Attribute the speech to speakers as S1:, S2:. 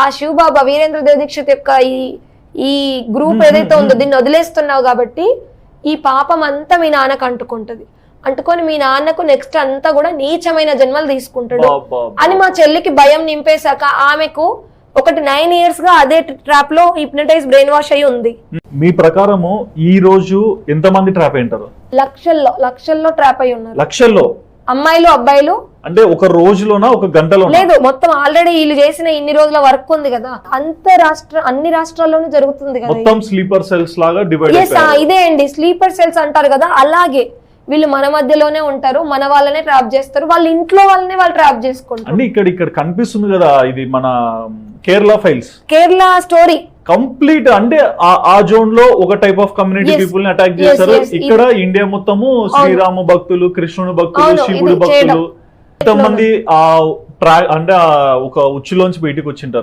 S1: ఆ శివబాబా వీరేంద్ర దేవ్ దీక్షిత్ యొక్క ఈ ఈ గ్రూప్ ఏదైతే ఉందో దీన్ని వదిలేస్తున్నావు కాబట్టి ఈ పాపం అంతా మీ నాన్నకు అంటుకుంటది. అంటుకొని మీ నాన్నకు నెక్స్ట్ అంతా కూడా నీచమైన జన్మలు తీసుకుంటాడు. అని మా చెల్లికి భయం నింపేశాక ఆమెకు ఒకటి నైన్ ఇయర్స్గా అదే ట్రాప్లో హిప్నటైజ్ బ్రెయిన్ వాష్ అయి ఉంది.
S2: మీ ప్రకారము ఈ రోజు ఎంతమంది ట్రాప్ అయింటారు
S1: లక్షల్లో లక్షల్లో ట్రాప్ అయి ఉన్నారు.
S2: లక్షల్లో.
S1: అమ్మాయిలు అబ్బాయిలు?
S2: అంటే ఒక రోజులోనా ఒక గంటలోనా?
S1: లేదు మొత్తం ఆల్రెడీ వీళ్ళు చేసిన ఇన్ని రోజుల వర్క్ ఉంది కదా. అంత రాష్ట్ర అన్ని రాష్ట్రాల్లోనూ జరుగుతుంది కదా
S2: మొత్తం స్లీపర్ సెల్స్ లాగా డివైడ్
S1: ఇదే అండి. స్లీపర్ సెల్స్ అంటారు కదా అలాగే. వీళ్ళు మన మధ్యలోనే ఉంటారు మన వాళ్ళనే ట్రాప్ చేస్తారు వాళ్ళ ఇంట్లో వాళ్ళని వాళ్ళు ట్రాప్ చేసుకుంటారు.
S2: అంటే ఇక్కడ ఇక్కడ కనిపిస్తుంది కదా ఇది మన Kerala files
S1: Kerala story
S2: complete అంటే ఆ- జోన్లో ఒక టైప్ ఆఫ్ కమ్యూనిటీ. పీపుల్ని అటాక్ చేశారు. ఇక్కడ ఇండియా మొత్తము శ్రీరామ భక్తులు కృష్ణుని భక్తులు శివుడు. భక్తులు ఎంతమంది ఆ ట్రా అంటే ఒక ఉచ్చులోంచి బయటికి వచ్చింటారు